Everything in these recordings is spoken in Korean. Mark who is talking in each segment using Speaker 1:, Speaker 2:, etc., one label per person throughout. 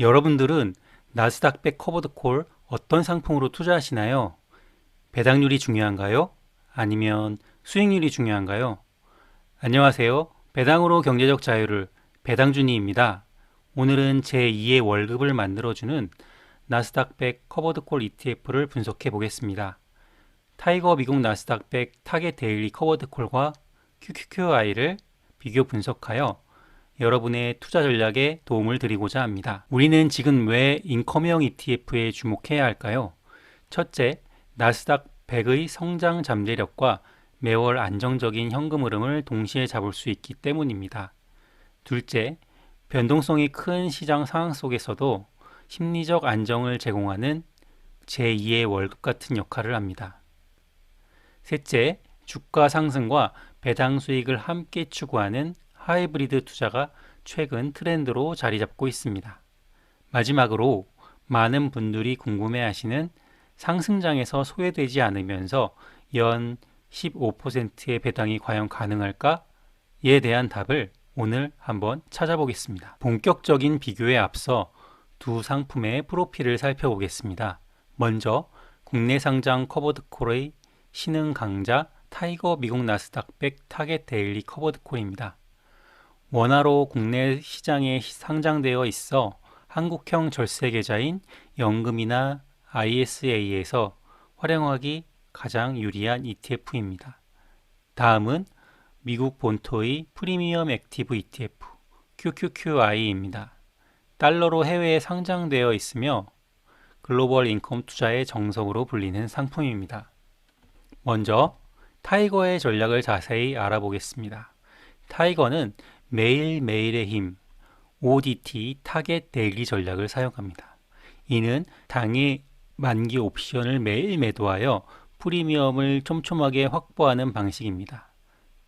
Speaker 1: 여러분들은 나스닥백 커버드 콜 어떤 상품으로 투자하시나요? 배당률이 중요한가요? 아니면 수익률이 중요한가요? 안녕하세요. 배당으로 경제적 자유를 배당준이입니다. 오늘은 제2의 월급을 만들어주는 나스닥백 커버드 콜 ETF를 분석해 보겠습니다. 타이거 미국 나스닥백 타겟 데일리 커버드 콜과 QQQI를 비교 분석하여 여러분의 투자 전략에 도움을 드리고자 합니다. 우리는 지금 왜 인컴형 ETF에 주목해야 할까요? 첫째, 나스닥 100의 성장 잠재력과 매월 안정적인 현금 흐름을 동시에 잡을 수 있기 때문입니다. 둘째, 변동성이 큰 시장 상황 속에서도 심리적 안정을 제공하는 제2의 월급 같은 역할을 합니다. 셋째, 주가 상승과 배당 수익을 함께 추구하는 하이브리드 투자가 최근 트렌드로 자리 잡고 있습니다. 마지막으로 많은 분들이 궁금해 하시는 상승장에서 소외되지 않으면서 연 15%의 배당이 과연 가능할까?에 대한 답을 오늘 한번 찾아보겠습니다. 본격적인 비교에 앞서 두 상품의 프로필을 살펴보겠습니다. 먼저 국내 상장 커버드콜의 신흥 강자 타이거 미국 나스닥 백 타겟 데일리 커버드콜입니다. 원화로 국내 시장에 상장되어 있어 한국형 절세 계좌인 연금이나 ISA에서 활용하기 가장 유리한 ETF입니다. 다음은 미국 본토의 프리미엄 액티브 ETF QQQI입니다. 달러로 해외에 상장되어 있으며 글로벌 인컴 투자의 정석으로 불리는 상품입니다. 먼저 타이거의 전략을 자세히 알아보겠습니다. 타이거는 매일매일의 힘 ODT 타겟 데일리 전략을 사용합니다. 이는 당일 만기 옵션을 매일 매도하여 프리미엄을 촘촘하게 확보하는 방식입니다.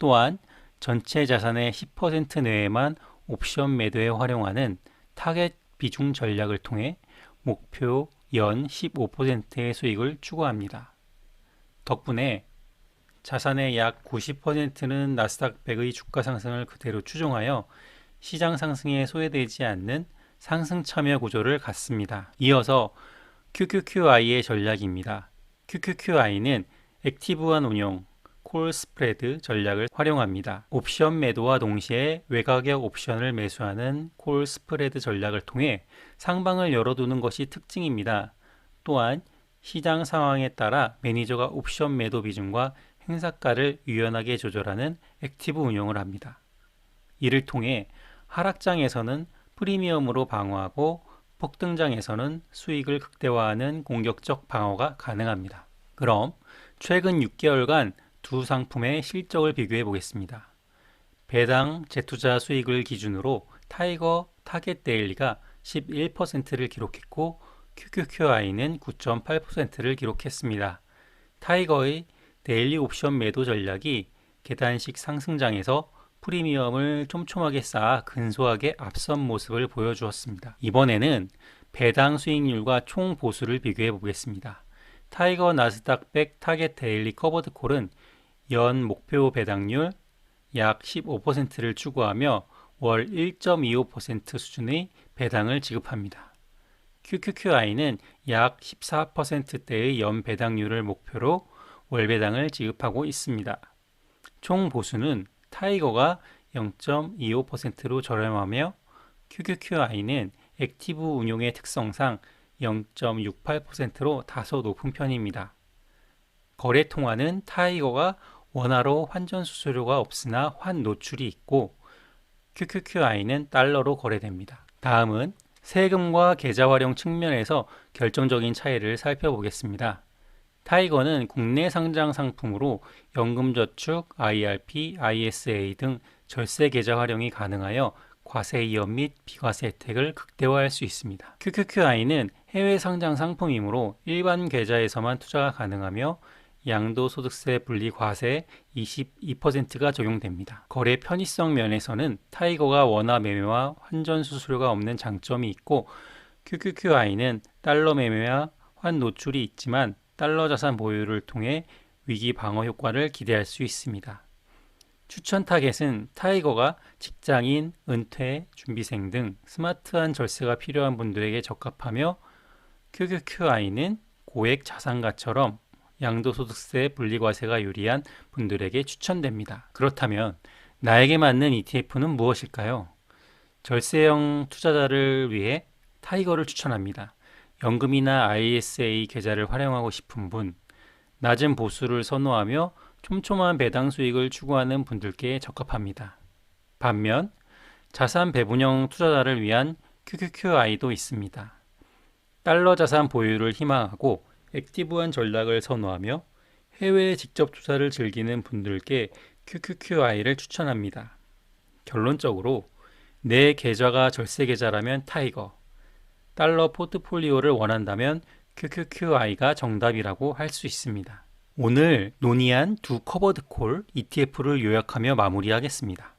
Speaker 1: 또한 전체 자산의 10% 내외만 옵션 매도에 활용하는 타겟 비중 전략을 통해 목표 연 15%의 수익을 추구합니다. 덕분에 자산의 약 90%는 나스닥 100의 주가 상승을 그대로 추종하여 시장 상승에 소외되지 않는 상승 참여 구조를 갖습니다. 이어서 QQQI의 전략입니다. QQQI는 액티브한 운용, 콜 스프레드 전략을 활용합니다. 옵션 매도와 동시에 외가격 옵션을 매수하는 콜 스프레드 전략을 통해 상방을 열어두는 것이 특징입니다. 또한 시장 상황에 따라 매니저가 옵션 매도 비중과 행사가를 유연하게 조절하는 액티브 운용을 합니다. 이를 통해 하락장에서는 프리미엄으로 방어하고 폭등장에서는 수익을 극대화하는 공격적 방어가 가능합니다. 그럼 최근 6개월간 두 상품의 실적을 비교해 보겠습니다. 배당 재투자 수익을 기준으로 타이거 타겟 데일리가 11%를 기록했고 QQQI는 9.8%를 기록했습니다. 타이거의 데일리 옵션 매도 전략이 계단식 상승장에서 프리미엄을 촘촘하게 쌓아 근소하게 앞선 모습을 보여주었습니다. 이번에는 배당 수익률과 총 보수를 비교해 보겠습니다. 타이거 나스닥 백 타겟 데일리 커버드 콜은 연 목표 배당률 약 15%를 추구하며 월 1.25% 수준의 배당을 지급합니다. QQQI는 약 14%대의 연 배당률을 목표로 월배당을 지급하고 있습니다. 총 보수는 타이거가 0.25%로 저렴하며 QQQI는 액티브 운용의 특성상 0.68%로 다소 높은 편입니다. 거래 통화는 타이거가 원화로 환전 수수료가 없으나 환 노출이 있고 QQQI는 달러로 거래됩니다. 다음은 세금과 계좌 활용 측면에서 결정적인 차이를 살펴보겠습니다. 타이거는 국내 상장 상품으로 연금저축, IRP, ISA 등 절세 계좌 활용이 가능하여 과세 이연 및 비과세 혜택을 극대화할 수 있습니다. QQQI는 해외 상장 상품이므로 일반 계좌에서만 투자가 가능하며 양도소득세 분리 과세 22%가 적용됩니다. 거래 편의성 면에서는 타이거가 원화 매매와 환전 수수료가 없는 장점이 있고 QQQI는 달러 매매와 환 노출이 있지만 달러 자산 보유를 통해 위기 방어 효과를 기대할 수 있습니다. 추천 타겟은 타이거가 직장인, 은퇴, 준비생 등 스마트한 절세가 필요한 분들에게 적합하며 QQQI는 고액 자산가처럼 양도소득세 분리과세가 유리한 분들에게 추천됩니다. 그렇다면 나에게 맞는 ETF는 무엇일까요? 절세형 투자자를 위해 타이거를 추천합니다. 연금이나 ISA 계좌를 활용하고 싶은 분, 낮은 보수를 선호하며 촘촘한 배당 수익을 추구하는 분들께 적합합니다. 반면 자산 배분형 투자자를 위한 QQQI도 있습니다. 달러 자산 보유를 희망하고 액티브한 전략을 선호하며 해외에 직접 투자를 즐기는 분들께 QQQI를 추천합니다. 결론적으로 내 계좌가 절세 계좌라면 타이거, 달러 포트폴리오를 원한다면 QQQI가 정답이라고 할 수 있습니다. 오늘 논의한 두 커버드 콜 ETF를 요약하며 마무리하겠습니다.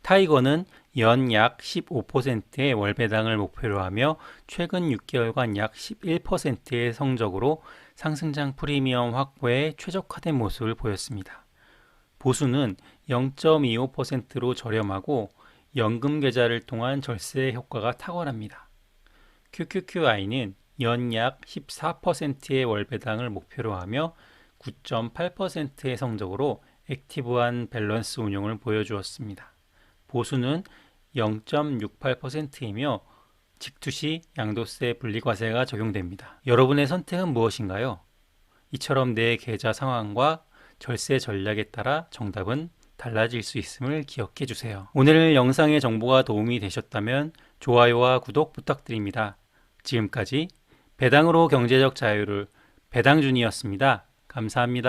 Speaker 1: 타이거는 연 약 15%의 월 배당을 목표로 하며 최근 6개월간 약 11%의 성적으로 상승장 프리미엄 확보에 최적화된 모습을 보였습니다. 보수는 0.25%로 저렴하고 연금 계좌를 통한 절세 효과가 탁월합니다. QQQI는 연약 14%의 월 배당을 목표로 하며 9.8%의 성적으로 액티브한 밸런스 운용을 보여주었습니다. 보수는 0.68%이며 직투시 양도세 분리과세가 적용됩니다. 여러분의 선택은 무엇인가요? 이처럼 내 계좌 상황과 절세 전략에 따라 정답은 달라질 수 있음을 기억해 주세요. 오늘 영상의 정보가 도움이 되셨다면 좋아요와 구독 부탁드립니다. 지금까지 배당으로 경제적 자유를 배당준이었습니다. 감사합니다.